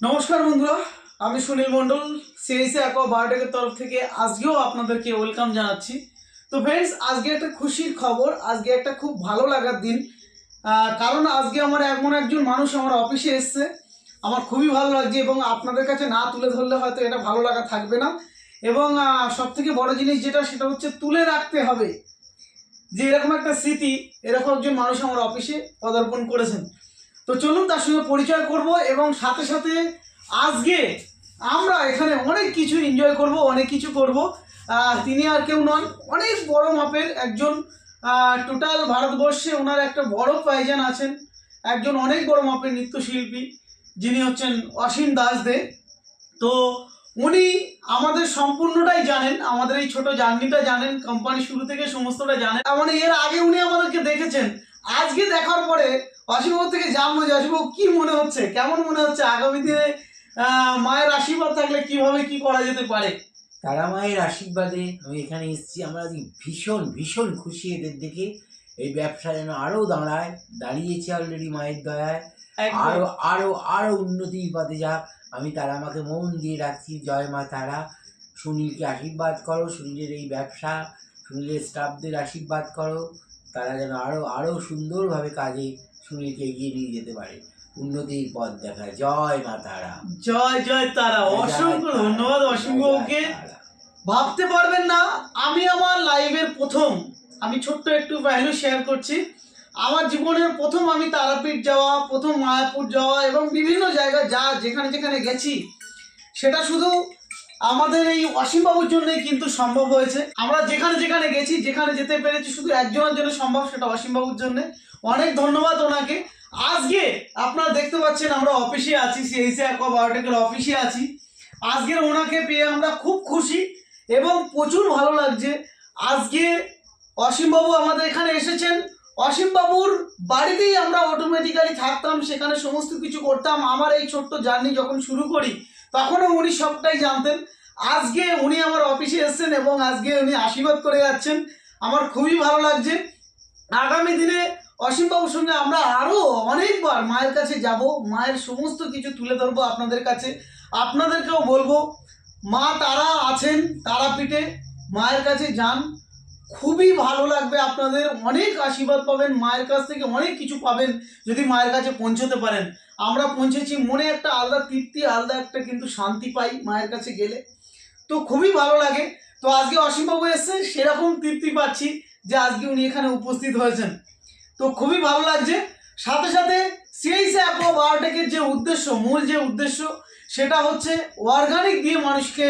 নমস্কার বন্ধুরা, আমি সুনীল মণ্ডল সিআইসি অ্যাকোয়া বায়োটেকের তরফ থেকে আজকেও আপনাদেরকে ওয়েলকাম জানাচ্ছি। তো ফ্রেন্ডস আজকে একটা খুশির খবর, আজকে একটা খুব ভালো লাগার দিন। কারণ আজকে আমার এমন একজন মানুষ আমার অফিসে এসছে। আমার খুবই ভালো লাগছে এবং আপনাদের কাছে না তুলে ধরলে হয়তো এটা ভালো লাগা থাকবে না। এবং সব থেকে বড় জিনিস যেটা, সেটা হচ্ছে তুলে রাখতে হবে। যে এরকম একটা স্মৃতি, এরকম একজন মানুষ আমার অফিসে পদার্পণ করেছেন। তো চলুন তার সঙ্গে পরিচয় করব এবং সাথে সাথে আজকে আমরা এখানে অনেক কিছু এনজয় করব, অনেক কিছু করব। তিনি আর কেউ নন, অনেক বড় মাপের একজন টোটাল ভারতবর্ষে ওনার একটা বড় পাইজান আছেন, একজন অনেক বড় মাপের নৃত্যশিল্পী, যিনি হচ্ছেন অসীম দাস দে। তো উনি আমাদের সম্পূর্ণটাই জানেন, আমাদের এই ছোট জার্নিটা জানেন কোম্পানি শুরু থেকে সমস্তটা জানেন। মানে এর আগে উনি আমাদেরকে দেখেছেন। আজকে দেখার পরে অসীমবাবু থেকে জানব যে অসীমবাবু কি মনে হচ্ছে কেমন মনে হচ্ছে? আগামী দিনে মায়ের আশীর্বাদ থাকলে কীভাবে কি করা যেতে পারে? তারা মায়ের আশীর্বাদে আমি এখানে এসেছি আমরা ভীষণ ভীষণ খুশি এদের দেখে। এই ব্যবসা যেন আরও দাঁড়ায় দাঁড়িয়েছে অলরেডি মায়ের দয়ায়। আরও আরও আরও উন্নতির পথে যাক আমি তারা আমাকে মন দিয়ে রাখছি জয় মা তারা। সুনীলকে আশীর্বাদ করো সুনীলের এই ব্যবসা সুনীলের স্টাফদের আশীর্বাদ করো। তারা যেন আরও আরও সুন্দরভাবে কাজে সুনীলকে এগিয়ে নিয়ে যেতে পারে। উন্নতির পথ দেখায়। জয় মা তারা। জয় জয় তারা। অসংখ্য ধন্যবাদ অসীমবাবুকে ভাবতে পারবেন না আমি আমার লাইভের প্রথম আমি ছোট্ট একটু ভ্যালু শেয়ার করছি। আমার জীবনের প্রথম আমি তারাপীঠ যাওয়া প্রথম মায়াপুর যাওয়া এবং বিভিন্ন জায়গায় যা যেখানে যেখানে গেছি সেটা শুধু আমাদের এই অসীমবাবুর জন্যই কিন্তু সম্ভব হয়েছে। আমরা যেখানে যেখানে গেছি, যেখানে যেতে পেরেছি, শুধু একজনের জন্য সম্ভব, সেটা অসীমবাবুর জন্য। অনেক ধন্যবাদ ওনাকে। আজকে আপনারা দেখতে পাচ্ছেন আমরা অফিসে আছি সিএসি অ্যাকোয়া বায়োটেকের অফিসে আছি। আজকে ওনাকে পেয়ে আমরা খুব খুশি এবং প্রচুর ভালো লাগছে। আজকে অসীমবাবু আমাদের এখানে এসেছেন। অসীমবাবুর বাড়িতেই আমরা অটোমেটিক্যালি থাকতাম, সেখানে সমস্ত কিছু করতাম। আমার এই ছোট্ট জার্নি যখন শুরু করি তখনও উনি সবটাই জানতেন। আজকে উনি আমার অফিসে এসেছেন এবং আজকে উনি আশীর্বাদ করে যাচ্ছেন। আমার খুবই ভালো লাগছে। আগামী দিনে অসীমবাবুর সঙ্গে আমরা আরও অনেকবার মায়ের কাছে যাব। মায়ের সমস্ত কিছু তুলে ধরবো আপনাদের কাছে। আপনাদেরকেও বলব, মা তারা আছেন, তারাপীঠে মায়ের কাছে যান। খুবই ভালো লাগবে, আপনাদের অনেক আশীর্বাদ পাবেন, মায়ের কাছ থেকে অনেক কিছু পাবেন যদি মায়ের কাছে পৌঁছতে পারেন। আমরা পৌঁছেছি, মনে একটা আলাদা তৃপ্তি, আলাদা একটা কিন্তু শান্তি পাই মায়ের কাছে গেলে। তো খুবই ভালো লাগে। তো আজকে অসীমবাবু এসছে, সেরকম তৃপ্তি পাচ্ছি যে আজকে উনি এখানে উপস্থিত হয়েছেন। তো খুবই ভালো লাগছে। সাথে সাথে সিএইসি অ্যাপো বায়োটেকের যে উদ্দেশ্য, মূল যে উদ্দেশ্য, সেটা হচ্ছে অর্গানিক দিয়ে মানুষকে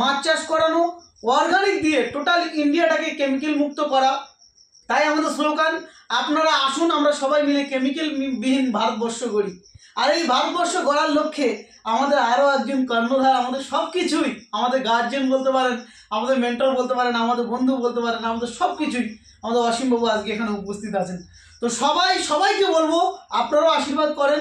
মাছ চাষ করানো অর্গানিক দিয়ে টোটাল ইন্ডিয়াটাকে কেমিক্যাল মুক্ত করা। তাই আমাদের স্লোগান, আপনারা আসুন, আমরা সবাই মিলে কেমিক্যাল বিহীন ভারতবর্ষ গড়ি। আর এই ভারতবর্ষ গড়ার লক্ষ্যে আমাদের আরও একজন কর্ণধার, আমাদের সব কিছুই আমাদের গার্জেন বলতে পারেন, আমাদের মেন্টর বলতে পারেন, আমাদের বন্ধু বলতে পারেন, আমাদের সব কিছুই আমাদের অসীমবাবু আজকে এখানে উপস্থিত আছেন। তো সবাই, সবাইকে বলব, আপনারাও আশীর্বাদ করেন,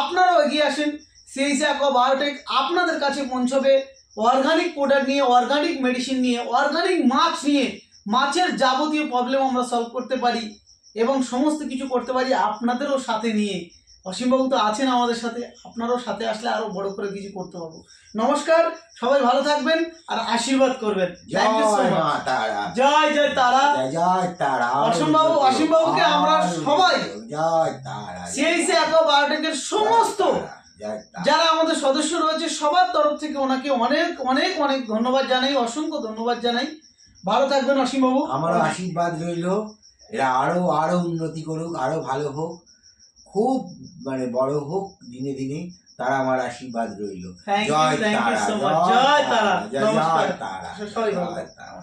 আপনারাও এগিয়ে আসেন। সেই অ্যাকো বায়োটেক আপনাদের কাছে পৌঁছবে। অর্গানিক প্রোডাক্ট নিয়ে অর্গানিক মেডিসিন নিয়ে অর্গানিক মাছ নিয়ে মাছের যাবতীয় প্রবলেম আমরা সলভ করতে পারি এবং সমস্ত কিছু করতে পারি আপনাদেরও সাথে নিয়ে। অসীমবাবু তো আছেন আমাদের সাথে আপনারাও সাথে আসলে আরও বড় করে কিছু করতে পারব। নমস্কার সবাই ভালো থাকবেন আর আশীর্বাদ করবেন। জয় জয় তারা। জয় তারা। অসীমবাবু, অসীমবাবুকে আমরা সবাই জয় তারা। সিআইসি অ্যাকোয়া বায়োটেকের সমস্ত। যারা আমাদের সদস্য রয়েছে সবার তরফ থেকে ওনাকে অনেক অনেক অনেক ধন্যবাদ জানাই অসংখ্য ধন্যবাদ জানাই। ভালো থাকবেন অসীমবাবু। আমার আশীর্বাদ রইল। এরা আরও আরও উন্নতি করুক আরও ভালো হোক। খুব মানে বড় হোক দিনে দিনে তারা আমার আশীর্বাদ রইল। জয় তারা জয় তারা। জয় তারা।